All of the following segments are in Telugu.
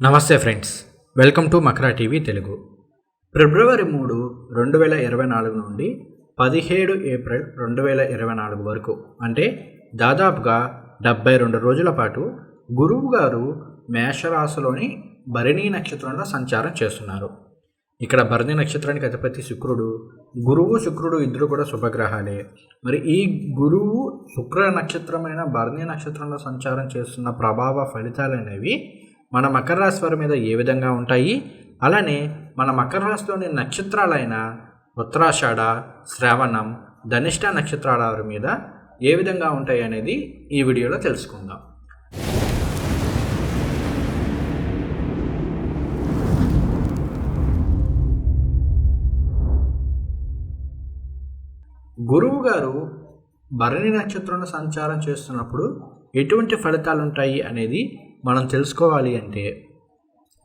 నమస్తే friends. Welcome to Makara TV Telugu. February మూడు రెండు వేల ఇరవై నాలుగు నుండి పదిహేడు ఏప్రిల్ రెండు వేల ఇరవై నాలుగు వరకు అంటే దాదాపుగా డెబ్బై రెండు రోజుల పాటు గురువు గారు మేషరాశిలోని భరణి నక్షత్రంలో సంచారం చేస్తున్నారు. ఇక్కడ భరణి నక్షత్రానికి అధిపతి శుక్రుడు గురువు శుక్రుడు ఇద్దరు కూడా శుభగ్రహాలే. మరి ఈ గురువు శుక్ర నక్షత్రమైన భరణి నక్షత్రంలో సంచారం చేస్తున్న ప్రభావ ఫలితాలు అనేవి మన మకర రాశి వారి మీద ఏ విధంగా ఉంటాయి? అలానే మన మకర రాశిలోని నక్షత్రాలైన ఉత్తరాషాఢ శ్రావణం ధనిష్ట నక్షత్రాల వారి మీద ఏ విధంగా ఉంటాయి అనేది ఈ వీడియోలో తెలుసుకుందాం. గురువు గారు భరణి నక్షత్రంలో సంచారం చేస్తున్నప్పుడు ఎటువంటి ఫలితాలు ఉంటాయి అనేది మనం తెలుసుకోవాలి అంటే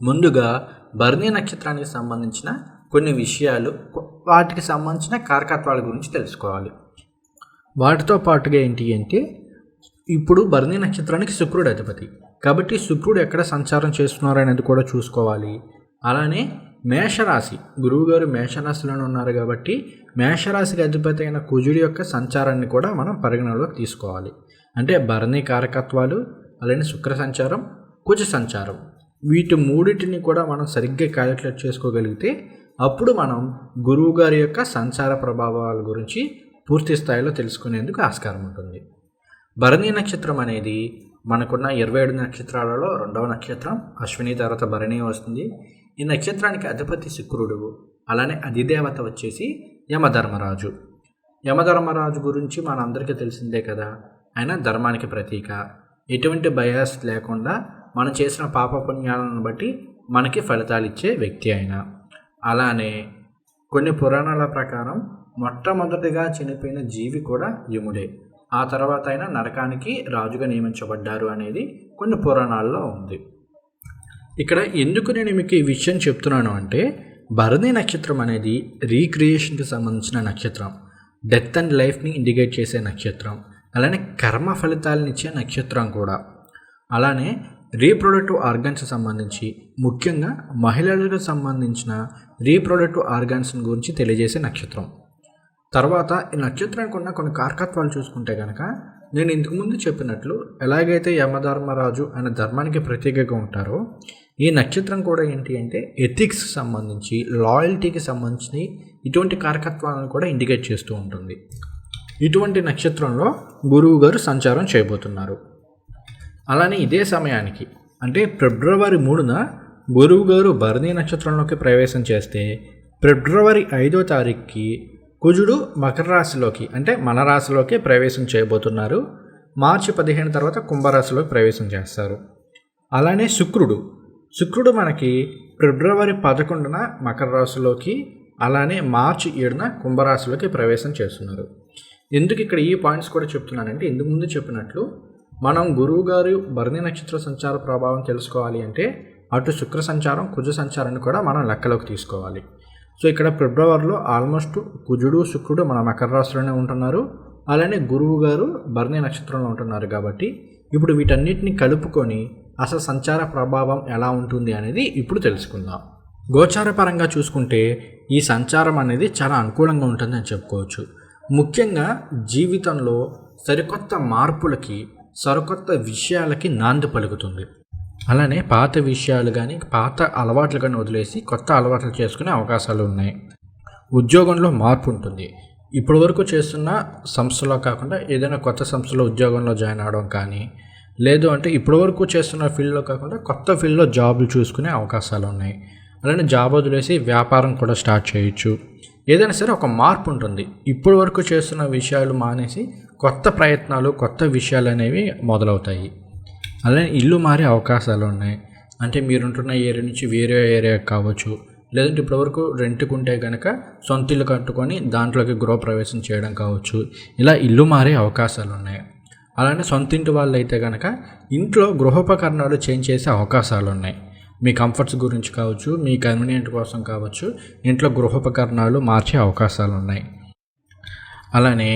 ముందుగా భరణి నక్షత్రానికి సంబంధించిన కొన్ని విషయాలు వాటికి సంబంధించిన కారకత్వాల గురించి తెలుసుకోవాలి. వాటితో పాటుగా ఏంటి అంటే ఇప్పుడు భరణి నక్షత్రానికి శుక్రుడు అధిపతి. కాబట్టి శుక్రుడు ఎక్కడ సంచారం చేస్తున్నారు అనేది కూడా చూసుకోవాలి. అలానే మేషరాశి గురువుగారు మేషరాశిలోనే ఉన్నారు కాబట్టి మేషరాశికి అధిపతి అయిన కుజుడి యొక్క సంచారాన్ని కూడా మనం పరిగణలోకి తీసుకోవాలి. అంటే భరణి కారకత్వాలు అలానే శుక్ర సంచారం కుజ సంచారం వీటి మూడింటిని కూడా మనం సరిగ్గా క్యాలిక్యులేట్ చేసుకోగలిగితే అప్పుడు మనం గురువు గారి యొక్క సంచార ప్రభావాల గురించి పూర్తి స్థాయిలో తెలుసుకునేందుకు ఆస్కారం ఉంటుంది. భరణి నక్షత్రం అనేది మనకున్న ఇరవై ఏడు నక్షత్రాలలో రెండవ నక్షత్రం అశ్విని తర్వాత భరణి వస్తుంది. ఈ నక్షత్రానికి అధిపతి శుక్రుడు అలానే అధిదేవత వచ్చేసి యమధర్మరాజు. యమధర్మరాజు గురించి మనందరికీ తెలిసిందే కదా ఆయన ధర్మానికి ప్రతీక. ఎటువంటి బయాస్ లేకుండా మనం చేసిన పాపపుణ్యాలను బట్టి మనకి ఫలితాలు ఇచ్చే వ్యక్తి ఆయన అలానే కొన్ని పురాణాల ప్రకారం మొట్టమొదటిగా చనిపోయిన జీవి కూడా యముడే. ఆ తర్వాత అయినా నరకానికి రాజుగా నియమించబడ్డారు అనేది కొన్ని పురాణాల్లో ఉంది. ఇక్కడ ఎందుకు నేను మీకు ఈ విషయం చెప్తున్నాను అంటే భరణి నక్షత్రం అనేది రీక్రియేషన్కి సంబంధించిన నక్షత్రం. డెత్ అండ్ లైఫ్ని ఇండికేట్ చేసే నక్షత్రం. అలానే కర్మ ఫలితాలను ఇచ్చే నక్షత్రం కూడా. అలానే రీప్రొడక్టివ్ ఆర్గన్స్ సంబంధించి ముఖ్యంగా మహిళలకు సంబంధించిన రీప్రొడక్టివ్ ఆర్గాన్స్ గురించి తెలియజేసే నక్షత్రం. తర్వాత ఈ నక్షత్రానికి ఉన్న కొన్ని కారకత్వాలు చూసుకుంటే కనుక నేను ఇంతకుముందు చెప్పినట్లు ఎలాగైతే యమధర్మరాజు అనే ధర్మానికి ప్రతీకగా ఉంటారో ఈ నక్షత్రం కూడా ఏంటి అంటే ఎథిక్స్ సంబంధించి లాయల్టీకి సంబంధించి ఇటువంటి కారకత్వాలను కూడా ఇండికేట్ చేస్తూ ఉంటుంది. ఇటువంటి నక్షత్రంలో గురువు గారు సంచారం చేయబోతున్నారు. అలానే ఇదే సమయానికి అంటే ఫిబ్రవరి మూడున గురువు గారు భరణి నక్షత్రంలోకి ప్రవేశం చేస్తే ఫిబ్రవరి ఐదో తారీఖుకి కుజుడు మకర రాశిలోకి అంటే మన రాశిలోకి ప్రవేశం చేయబోతున్నారు. మార్చి పదిహేను తర్వాత కుంభరాశిలోకి ప్రవేశం చేస్తారు. అలానే శుక్రుడు శుక్రుడు మనకి ఫిబ్రవరి పదకొండున మకర రాశిలోకి అలానే మార్చి ఏడున కుంభరాశిలోకి ప్రవేశం చేస్తున్నారు. ఎందుకు ఇక్కడ ఈ పాయింట్స్ కూడా చెప్తున్నానంటే ఇందుకు ముందు చెప్పినట్లు మనం గురువు గారు భరణి నక్షత్ర సంచార ప్రభావం తెలుసుకోవాలి అంటే అటు శుక్ర సంచారం కుజ సంచారాన్ని కూడా మనం లెక్కలోకి తీసుకోవాలి. సో ఇక్కడ ఫిబ్రవరిలో ఆల్మోస్ట్ కుజుడు శుక్రుడు మన మకర రాశిలోనే ఉంటున్నారు. అలానే గురువు గారు భరణి నక్షత్రంలో ఉంటున్నారు కాబట్టి ఇప్పుడు వీటన్నిటిని కలుపుకొని అసలు సంచార ప్రభావం ఎలా ఉంటుంది అనేది ఇప్పుడు తెలుసుకుందాం. గోచార పరంగా చూసుకుంటే ఈ సంచారం అనేది చాలా అనుకూలంగా ఉంటుందని చెప్పుకోవచ్చు. ముఖ్యంగా జీవితంలో సరికొత్త మార్పులకి సరికొత్త విషయాలకి నాంది పలుకుతుంది. అలానే పాత విషయాలు కానీ పాత అలవాట్లు కానీ వదిలేసి కొత్త అలవాట్లు చేసుకునే అవకాశాలు ఉన్నాయి. ఉద్యోగంలో మార్పు ఉంటుంది. ఇప్పటి వరకు చేస్తున్న సంస్థలో కాకుండా ఏదైనా కొత్త సంస్థలో ఉద్యోగంలో జాయిన్ అవడం కానీ లేదు అంటే ఇప్పటి వరకు చేస్తున్న ఫీల్డ్లో కాకుండా కొత్త ఫీల్డ్లో జాబులు చూసుకునే అవకాశాలు ఉన్నాయి. అలానే జాబ్ వదిలేసి వ్యాపారం కూడా స్టార్ట్ చేయొచ్చు. ఏదైనా సరే ఒక మార్పు ఉంటుంది. ఇప్పటి వరకు చేస్తున్న విషయాలు మానేసి కొత్త ప్రయత్నాలు కొత్త విషయాలు అనేవి మొదలవుతాయి. అలానే ఇల్లు మారే అవకాశాలు ఉన్నాయి. అంటే మీరుంటున్న ఏరియా నుంచి వేరే ఏరియా కావచ్చు. లేదంటే ఇప్పటివరకు రెంట్కుంటే కనుక సొంత ఇల్లు కట్టుకొని దాంట్లోకి గృహప్రవేశం చేయడం కావచ్చు. ఇలా ఇల్లు మారే అవకాశాలు ఉన్నాయి. అలానే సొంత ఇంటి వాళ్ళు అయితే కనుక ఇంట్లో గృహోపకరణాలు చేంజ్ చేసే అవకాశాలు ఉన్నాయి. మీ కంఫర్ట్స్ గురించి కావచ్చు మీ కన్వీనియంట్ కోసం కావచ్చు ఇంట్లో గృహోపకరణాలు మార్చే అవకాశాలు ఉన్నాయి. అలానే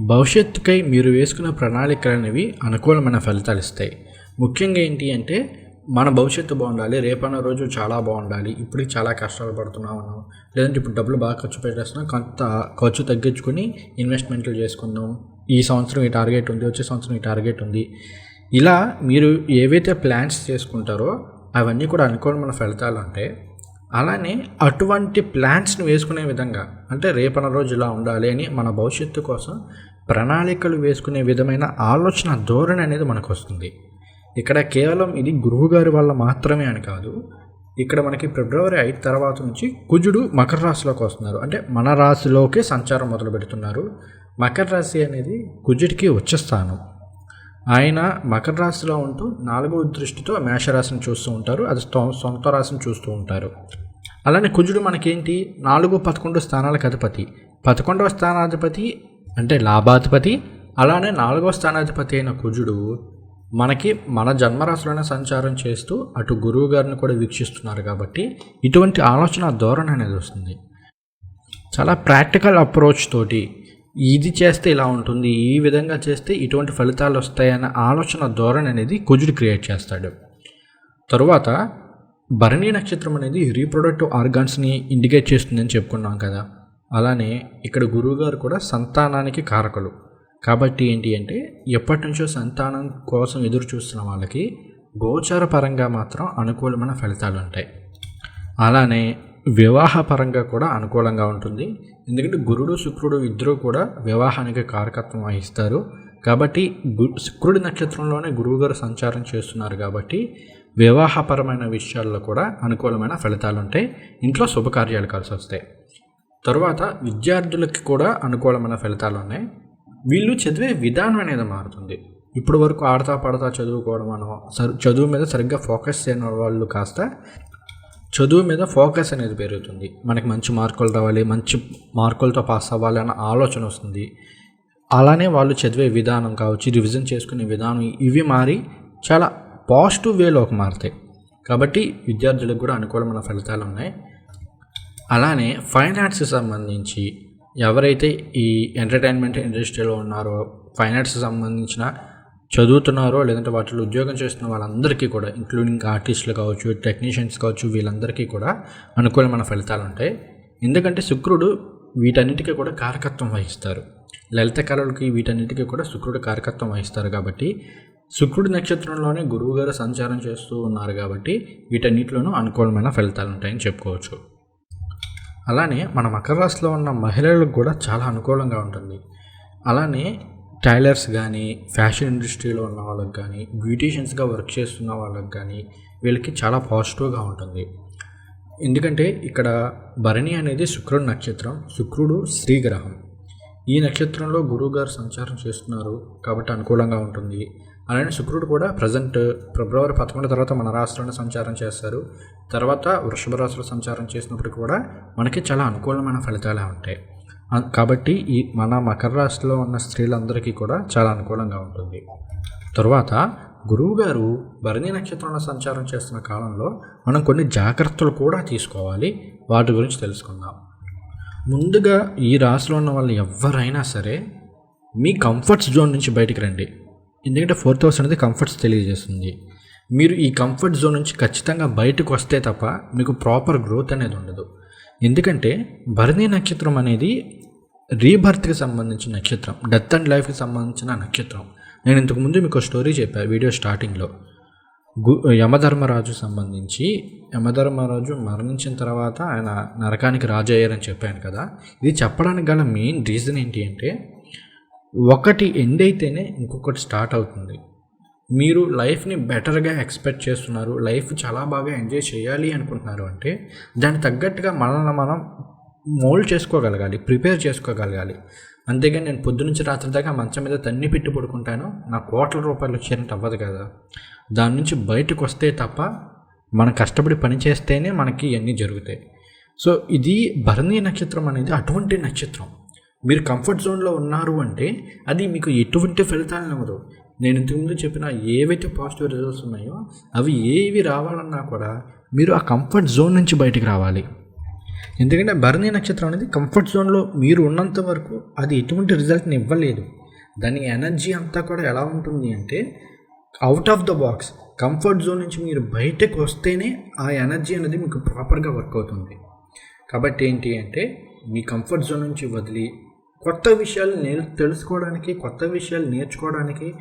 భవిష్యత్తుకై మీరు వేసుకున్న ప్రణాళికలు అనేవి అనుకూలమైన ఫలితాలు ఇస్తాయి. ముఖ్యంగా ఏంటి అంటే మన భవిష్యత్తు బాగుండాలి రేపన్న రోజు చాలా బాగుండాలి ఇప్పుడు చాలా కష్టాలు పడుతున్నాం మనం లేదంటే ఇప్పుడు డబ్బులు బాగా ఖర్చు పెట్టేస్తున్నాం కొంత ఖర్చు తగ్గించుకొని ఇన్వెస్ట్మెంట్లు చేసుకుందాం. ఈ సంవత్సరం ఈ టార్గెట్ ఉంది వచ్చే సంవత్సరం ఈ టార్గెట్ ఉంది. ఇలా మీరు ఏవైతే ప్లాన్స్ చేసుకుంటారో అవన్నీ కూడా అనుకూలమైన ఫలితాలు ఉంటాయి అలానే అటువంటి ప్లాన్స్ని వేసుకునే విధంగా అంటే రేపన రోజు ఇలా ఉండాలి అని మన భవిష్యత్తు కోసం ప్రణాళికలు వేసుకునే విధమైన ఆలోచన ధోరణి అనేది మనకు వస్తుంది. ఇక్కడ కేవలం ఇది గురువుగారి వల్ల మాత్రమే అని కాదు ఇక్కడ మనకి ఫిబ్రవరి ఐదు తర్వాత నుంచి కుజుడు మకర రాశిలోకి వస్తున్నారు. అంటే మన రాశిలోకి సంచారం మొదలు పెడుతున్నారు మకర రాశి అనేది కుజుడికి వచ్చే స్థానం ఆయన మకర రాశిలో ఉంటూ నాలుగవ దృష్టితో మేషరాశిని చూస్తూ ఉంటారు అది సొంత రాశిని చూస్తూ ఉంటారు. అలానే కుజుడు మనకేంటి? నాలుగు పదకొండు స్థానాలకు అధిపతి. పదకొండవ స్థానాధిపతి అంటే లాభాధిపతి. అలానే నాలుగవ స్థానాధిపతి అయిన కుజుడు మనకి మన జన్మరాశిలోనే సంచారం చేస్తూ అటు గురువు గారిని కూడా వీక్షిస్తున్నారు కాబట్టి ఇటువంటి ఆలోచన ధోరణి అనేది వస్తుంది. చాలా ప్రాక్టికల్ అప్రోచ్ తోటి ఇది చేస్తే ఇలా ఉంటుంది ఈ విధంగా చేస్తే ఇటువంటి ఫలితాలు వస్తాయన్న ఆలోచన ధోరణి అనేది కుజుడు క్రియేట్ చేస్తాడు. తరువాత భరణి నక్షత్రం అనేది రీప్రొడక్టివ్ ఆర్గాన్స్ని ఇండికేట్ చేస్తుందని చెప్పుకున్నాం కదా. అలానే ఇక్కడ గురువుగారు కూడా సంతానానికి కారకులు. కాబట్టి ఏంటి అంటే ఎప్పటి నుంచో సంతానం కోసం ఎదురు చూస్తున్న వాళ్ళకి గోచార పరంగా మాత్రం అనుకూలమైన ఫలితాలు ఉంటాయి. అలానే వివాహపరంగా కూడా అనుకూలంగా ఉంటుంది. ఎందుకంటే గురుడు శుక్రుడు ఇద్దరు కూడా వివాహానికి కారకత్వం వహిస్తారు. కాబట్టి గు శుక్రుడి నక్షత్రంలోనే గురువుగారు సంచారం చేస్తున్నారు కాబట్టి వివాహపరమైన విషయాల్లో కూడా అనుకూలమైన ఫలితాలు ఉంటాయి. ఇంట్లో శుభకార్యాలు కలిసి వస్తాయి. తర్వాత విద్యార్థులకి కూడా అనుకూలమైన ఫలితాలు ఉన్నాయి. వీళ్ళు చదివే విధానం అనేది మారుతుంది. ఇప్పుడు వరకు ఆడతా పడతా చదువుకోవడం మనం సర్ చదువు మీద సరిగ్గా ఫోకస్ చేయని వాళ్ళు కాస్త చదువు మీద ఫోకస్ అనేది పెరుగుతుంది. మనకి మంచి మార్కులు రావాలి మంచి మార్కులతో పాస్ అవ్వాలి అన్న ఆలోచన వస్తుంది. అలానే వాళ్ళు చదివే విధానం కావచ్చు రివిజన్ చేసుకునే విధానం ఇవి మారి చాలా పాజిటివ్ వేలోకి మారుతాయి. కాబట్టి విద్యార్థులకు కూడా అనుకూలమైన ఫలితాలు ఉన్నాయి. అలానే ఫైన్ ఆర్ట్స్కి సంబంధించి ఎవరైతే ఈ ఎంటర్టైన్మెంట్ ఇండస్ట్రీలో ఉన్నారో ఫైన్ ఆర్ట్స్కి సంబంధించిన చదువుతున్నారో లేదంటే వాటిలో ఉద్యోగం చేస్తున్న వాళ్ళందరికీ కూడా ఇంక్లూడింగ్ ఆర్టిస్టులు కావచ్చు టెక్నీషియన్స్ కావచ్చు వీళ్ళందరికీ కూడా అనుకూలమైన ఫలితాలు ఉంటాయి. ఎందుకంటే శుక్రుడు వీటన్నిటికీ కూడా కారకత్వం వహిస్తారు. లలిత కళలకి వీటన్నిటికీ కూడా శుక్రుడు కారకత్వం వహిస్తారు కాబట్టి శుక్రుడి నక్షత్రంలోనే గురువు గారు సంచారం చేస్తూ ఉన్నారు కాబట్టి వీటన్నిటిలోనూ అనుకూలమైన ఫలితాలు ఉంటాయని చెప్పుకోవచ్చు. అలానే మన మకర రాశిలో ఉన్న మహిళలకు కూడా చాలా అనుకూలంగా ఉంటుంది. అలానే టైలర్స్ కానీ ఫ్యాషన్ ఇండస్ట్రీలో ఉన్న వాళ్ళకి కానీ బ్యూటీషియన్స్గా వర్క్ చేస్తున్న వాళ్ళకి కానీ వీళ్ళకి చాలా పాజిటివ్గా ఉంటుంది. ఎందుకంటే ఇక్కడ భరణి అనేది శుక్రుడు నక్షత్రం శుక్రుడు శ్రీగ్రహం. ఈ నక్షత్రంలో గురువు గారు సంచారం చేస్తున్నారు కాబట్టి అనుకూలంగా ఉంటుంది. అలానే శుక్రుడు కూడా ప్రజెంట్ ఫిబ్రవరి పదకొండు తర్వాత మన రాష్ట్రంలో సంచారం చేస్తారు. తర్వాత వృషభ రాశిలో సంచారం చేసినప్పుడు కూడా మనకి చాలా అనుకూలమైన ఫలితాలే ఉంటాయి. కాబట్టి ఈ మన మకర రాశిలో ఉన్న స్త్రీలందరికీ కూడా చాలా అనుకూలంగా ఉంటుంది. తరువాత గురువు గారు భరణి నక్షత్రంలో సంచారం చేస్తున్న కాలంలో మనం కొన్ని జాగ్రత్తలు కూడా తీసుకోవాలి. వాటి గురించి తెలుసుకుందాం. ముందుగా ఈ రాశిలో ఉన్న వాళ్ళు ఎవరైనా సరే మీ కంఫర్ట్స్ జోన్ నుంచి బయటకు రండి. ఎందుకంటే ఫోర్త్ హౌస్ అనేది కంఫర్ట్స్ తెలియజేస్తుంది. మీరు ఈ కంఫర్ట్ జోన్ నుంచి ఖచ్చితంగా బయటకు వస్తే తప్ప మీకు ప్రాపర్ గ్రోత్ అనేది ఉండదు. ఎందుకంటే భరణి నక్షత్రం అనేది రీబర్త్కి సంబంధించిన నక్షత్రం డెత్ అండ్ లైఫ్కి సంబంధించిన నక్షత్రం. నేను ఇంతకుముందు మీకు స్టోరీ చెప్పాను వీడియో స్టార్టింగ్లో. గు యమధర్మరాజు సంబంధించి యమధర్మరాజు మరణించిన తర్వాత ఆయన నరకానికి రాజు అయ్యారని చెప్పాను కదా. ఇది చెప్పడానికి గల మెయిన్ రీజన్ ఏంటి అంటే ఒకటి ఎండ్ అయితేనే ఇంకొకటి స్టార్ట్ అవుతుంది. మీరు లైఫ్ని బెటర్గా ఎక్స్పెక్ట్ చేస్తున్నారు లైఫ్ చాలా బాగా ఎంజాయ్ చేయాలి అనుకుంటున్నారు అంటే దానికి తగ్గట్టుగా మనల్ని మనం మోల్డ్ చేసుకోగలగాలి ప్రిపేర్ చేసుకోగలగాలి. అంతేగాని నేను పొద్దు నుంచి రాత్రి దాకా మంచం మీద తన్ని పెట్టి పడుకుంటాను. నా కోట్ల రూపాయలు వచ్చేనట్టు అవ్వదు కదా. దాని నుంచి బయటకు వస్తే తప్ప మనం కష్టపడి పని చేస్తేనే మనకి ఇవన్నీ జరుగుతాయి. సో ఇది భరణి నక్షత్రం అనేది అటువంటి నక్షత్రం. మీరు కంఫర్ట్ జోన్లో ఉన్నారు అంటే అది మీకు ఎటువంటి ఫలితాలను ఇవ్వదు. నేను ఇంతకుముందు చెప్పిన ఏవైతే పాజిటివ్ రిజల్ట్స్ ఉన్నాయో అవి ఏవి రావాలన్నా కూడా మీరు ఆ కంఫర్ట్ జోన్ నుంచి బయటకు రావాలి. ఎందుకంటే భరణి నక్షత్రం అనేది కంఫర్ట్ జోన్లో మీరు ఉన్నంత వరకు అది ఎటువంటి రిజల్ట్ని ఇవ్వలేదు. దాని ఎనర్జీ అంతా కూడా ఎలా ఉంటుంది అంటే out of the box comfort zone నుంచి మీరు బయటకు వస్తేనే ఆ ఎనర్జీ అనేది మీకు ప్రాపర్గా వర్క్ అవుతుంది. కాబట్టి ఏంటి అంటే మీ కంఫర్ట్ జోన్ నుంచి వదిలి కొత్త విషయాలు నేర్ తెలుసుకోవడానికి కొత్త విషయాలు నేర్చుకోవడానికి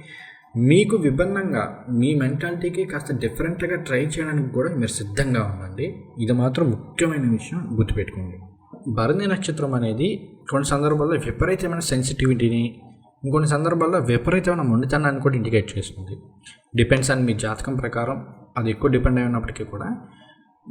మీకు విభిన్నంగా మీ మెంటాలిటీకి కాస్త డిఫరెంట్గా ట్రై చేయడానికి కూడా మీరు సిద్ధంగా ఉండండి. ఇది మాత్రం ముఖ్యమైన విషయం గుర్తుపెట్టుకోండి. భరణి నక్షత్రం అనేది కొన్ని సందర్భాల్లో విపరీతమైన సెన్సిటివిటీని ఇంకొన్ని సందర్భాల్లో విపరీతమైన మొండితనాన్ని కూడా ఇండికేట్ చేస్తుంది. డిపెండ్స్ ఆన్ మీ జాతకం ప్రకారం అది ఎక్కువ డిపెండ్ అయి ఉన్నప్పటికీ కూడా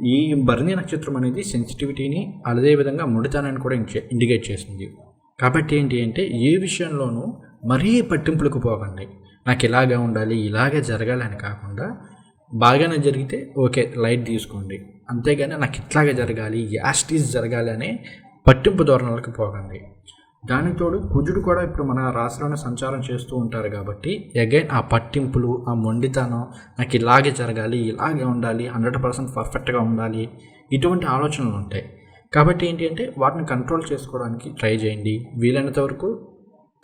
ఈ భరణి నక్షత్రం అనేది సెన్సిటివిటీని అదేవిధంగా మొండితనాన్ని కూడా ఇండికేట్ చేస్తుంది. కాబట్టి ఏంటి అంటే ఏ విషయంలోనూ మరీ పట్టింపులకు పోకండి. నాకు ఇలాగే ఉండాలి ఇలాగే జరగాలి అని కాకుండా బాగానే జరిగితే ఓకే లైట్ తీసుకోండి. అంతేగాని నాకు ఇట్లాగే జరగాలి యాస్టీస్ జరగాలి అనే పట్టింపు ధోరణులకు పోకండి. దానికి తోడు కుజుడు కూడా ఇప్పుడు మన రాశిలోనే సంచారం చేస్తూ ఉంటారు కాబట్టి అగైన్ ఆ పట్టింపులు ఆ మొండితనం నాకు ఇలాగే జరగాలి ఇలాగే ఉండాలి హండ్రెడ్ పర్సెంట్ పర్ఫెక్ట్గా ఉండాలి ఇటువంటి ఆలోచనలు ఉంటాయి. కాబట్టి ఏంటి అంటే వాటిని కంట్రోల్ చేసుకోవడానికి ట్రై చేయండి. వీలైనంత వరకు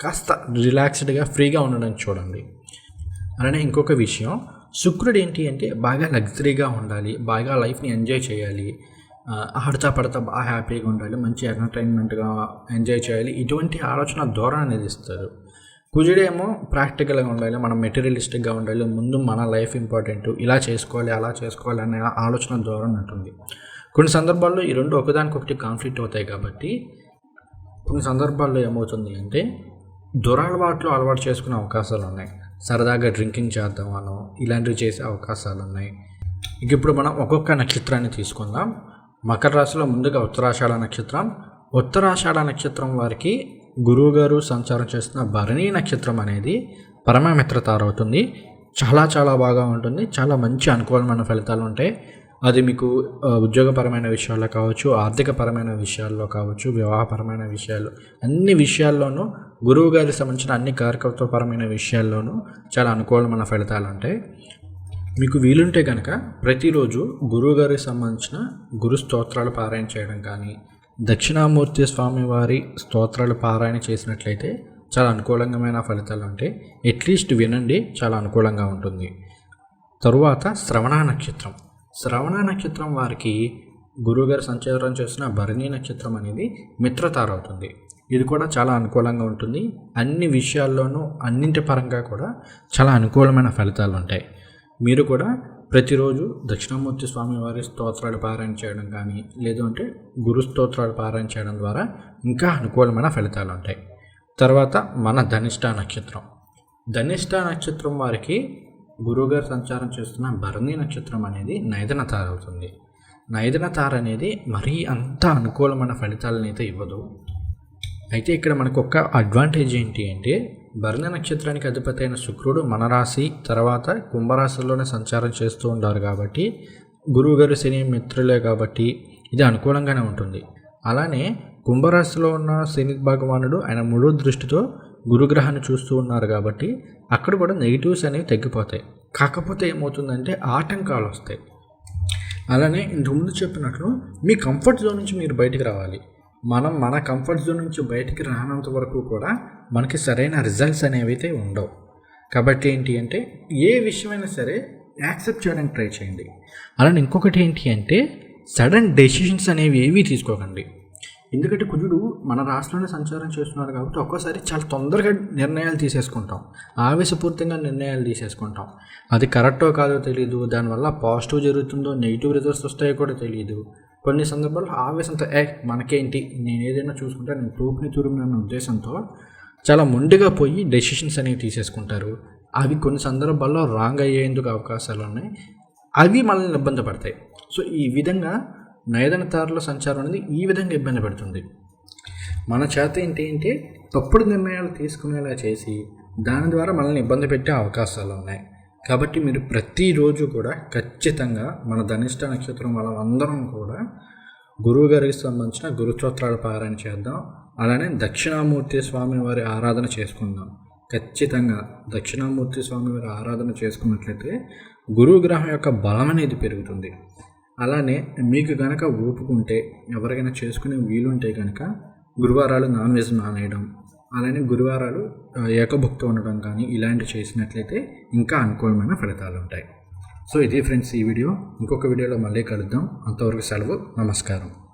కాస్త రిలాక్స్డ్గా ఫ్రీగా ఉండడానికి చూడండి. అలానే ఇంకొక విషయం శుక్రుడు ఏంటి అంటే బాగా లగ్జరీగా ఉండాలి బాగా లైఫ్ని ఎంజాయ్ చేయాలి ఆడతా పడతా బాగా హ్యాపీగా ఉండాలి మంచి ఎంటర్టైన్మెంట్గా ఎంజాయ్ చేయాలి ఇటువంటి ఆలోచన ధోరణి అనేది ఇస్తారు. కుజుడేమో ప్రాక్టికల్గా ఉండాలి మనం మెటీరియలిస్టిక్గా ఉండాలి ముందు మన లైఫ్ ఇంపార్టెంట్ ఇలా చేసుకోవాలి అలా చేసుకోవాలి అనే ఆలోచన ధోరణి ఉంటుంది. కొన్ని సందర్భాల్లో ఈ రెండు ఒకదానికొకటి కాన్ఫ్లిక్ట్ అవుతాయి కాబట్టి కొన్ని సందర్భాల్లో ఏమవుతుంది అంటే దురలవాట్లు అలవాటు చేసుకునే అవకాశాలు ఉన్నాయి. సరదాగా డ్రింకింగ్ చేద్దామనో ఇలాంటివి చేసే అవకాశాలు ఉన్నాయి. ఇక ఇప్పుడు మనం ఒక్కొక్క నక్షత్రాన్ని తీసుకుందాం. మకర రాశిలో ముందుగా ఉత్తరాషాఢ నక్షత్రం. ఉత్తరాషాఢ నక్షత్రం వారికి గురువుగారు సంచారం చేస్తున్న భరణి నక్షత్రం అనేది పరమ అవుతుంది. చాలా చాలా బాగా ఉంటుంది. చాలా మంచి అనుకూలమైన ఫలితాలు ఉంటాయి. అది మీకు ఉద్యోగపరమైన విషయాల్లో కావచ్చు ఆర్థికపరమైన విషయాల్లో కావచ్చు వివాహపరమైన విషయాలు అన్ని విషయాల్లోనూ గురువు గారికి సంబంధించిన అన్ని కార్యకర్తపరమైన విషయాల్లోనూ చాలా అనుకూలమైన ఫలితాలు ఉంటాయి మీకు వీలుంటే కనుక ప్రతిరోజు గురువుగారికి సంబంధించిన గురు స్తోత్రాలు పారాయణ చేయడం కానీ దక్షిణామూర్తి స్వామి వారి స్తోత్రాలు పారాయణ చేసినట్లయితే చాలా అనుకూలంగా ఫలితాలు ఉంటాయి అట్లీస్ట్ వినండి చాలా అనుకూలంగా ఉంటుంది. తరువాత శ్రవణ నక్షత్రం. శ్రవణ నక్షత్రం వారికి గురువుగారు సంచారం చేసిన భరణి నక్షత్రం అనేది మిత్రతారవుతుంది ఇది కూడా చాలా అనుకూలంగా ఉంటుంది. అన్ని విషయాల్లోనూ అన్నింటి పరంగా కూడా చాలా అనుకూలమైన ఫలితాలు ఉంటాయి. మీరు కూడా ప్రతిరోజు దక్షిణామూర్తి స్వామి వారి స్తోత్రాలు పారాయణ చేయడం కానీ లేదంటే గురు స్తోత్రాలు పారాయణ చేయడం ద్వారా ఇంకా అనుకూలమైన ఫలితాలు ఉంటాయి. తర్వాత మన ధనిష్ట నక్షత్రం. ధనిష్ట నక్షత్రం వారికి గురువుగారు సంచారం చేస్తున్న భరణి నక్షత్రం అనేది నైదన తార అవుతుంది నైదన తార అనేది మరీ అంత అనుకూలమైన ఫలితాలను అయితే ఇవ్వదు. అయితే ఇక్కడ మనకు ఒక అడ్వాంటేజ్ ఏంటి అంటే భరణ నక్షత్రానికి అధిపతి అయిన శుక్రుడు మన రాశి తర్వాత కుంభరాశిలోనే సంచారం చేస్తూ ఉంటారు కాబట్టి గురువుగారు శని మిత్రులే కాబట్టి ఇది అనుకూలంగానే ఉంటుంది. అలానే కుంభరాశిలో ఉన్న శని భగవానుడు ఆయన మూడో దృష్టితో గురుగ్రహాన్ని చూస్తూ ఉన్నారు కాబట్టి అక్కడ కూడా నెగిటివ్స్ అనేవి తగ్గిపోతాయి. కాకపోతే ఏమవుతుందంటే ఆటంకాలు వస్తాయి అలానే ఇంతకుముందు చెప్పినట్లు మీ కంఫర్ట్ జోన్ నుంచి మీరు బయటికి రావాలి. మనం మన కంఫర్ట్ జోన్ నుంచి బయటికి రానంత వరకు కూడా మనకి సరైన రిజల్ట్స్ అనేవి అయితే ఉండవు. కాబట్టి ఏంటి అంటే ఏ విషయమైనా సరే యాక్సెప్ట్ చేయడానికి ట్రై చేయండి. అలానే ఇంకొకటి ఏంటి అంటే సడన్ డెసిషన్స్ అనేవి ఏవి తీసుకోకండి. ఎందుకంటే కుజుడు మన రాష్ట్రంలో సంచారం చేస్తున్నారు కాబట్టి ఒక్కోసారి చాలా తొందరగా నిర్ణయాలు తీసేసుకుంటాం. ఆవేశపూరితంగా నిర్ణయాలు తీసేసుకుంటాం. అది కరెక్టో కాదో తెలియదు దానివల్ల పాజిటివ్ జరుగుతుందో నెగిటివ్ రిజల్ట్స్ వస్తాయో కూడా తెలియదు కొన్ని సందర్భాల్లో ఆవేశంతో ఏ మనకేంటి? నేను ఏదైనా చూసుకుంటే నేను తూపుని తురుముని ఉద్దేశంతో చాలా మొండిగా పోయి డెసిషన్స్ అనేవి తీసేసుకుంటారు. అవి కొన్ని సందర్భాల్లో రాంగ్ అయ్యేందుకు అవకాశాలు ఉన్నాయి. అవి మనల్ని ఇబ్బంది పడతాయి. సో ఈ విధంగా నయదన తారల సంచారం అనేది ఈ విధంగా ఇబ్బంది పడుతుంది. మన చేత ఏంటి అంటే తప్పుడు నిర్ణయాలు తీసుకునేలా చేసి దాని ద్వారా మనల్ని ఇబ్బంది పెట్టే అవకాశాలు ఉన్నాయి. కాబట్టి మీరు ప్రతిరోజు కూడా ఖచ్చితంగా మన ధనిష్ట నక్షత్రం వాళ్ళ అందరం కూడా గురువు గారికి సంబంధించిన గురుస్తోత్రాలు పారాయణ చేద్దాం. అలానే దక్షిణామూర్తి స్వామి వారి ఆరాధన చేసుకుందాం. ఖచ్చితంగా దక్షిణామూర్తి స్వామి వారి ఆరాధన చేసుకున్నట్లయితే గురువు గ్రహం యొక్క బలం అనేది పెరుగుతుంది. అలానే మీకు కనుక ఊపుకుంటే ఎవరికైనా చేసుకునే వీలుంటే కనుక గురువారాలు నాన్ వెజ్ మానేయడం అలానే గురువారాలు ఆ, ఉండడం కానీ ఇలాంటివి చేసినట్లయితే ఇంకా అనుకూలమైన ఫలితాలు ఉంటాయి. సో ఇది ఫ్రెండ్స్ ఈ వీడియో. ఇంకొక వీడియోలో మళ్ళీ కలుద్దాం. అంతవరకు సెలవు. నమస్కారం.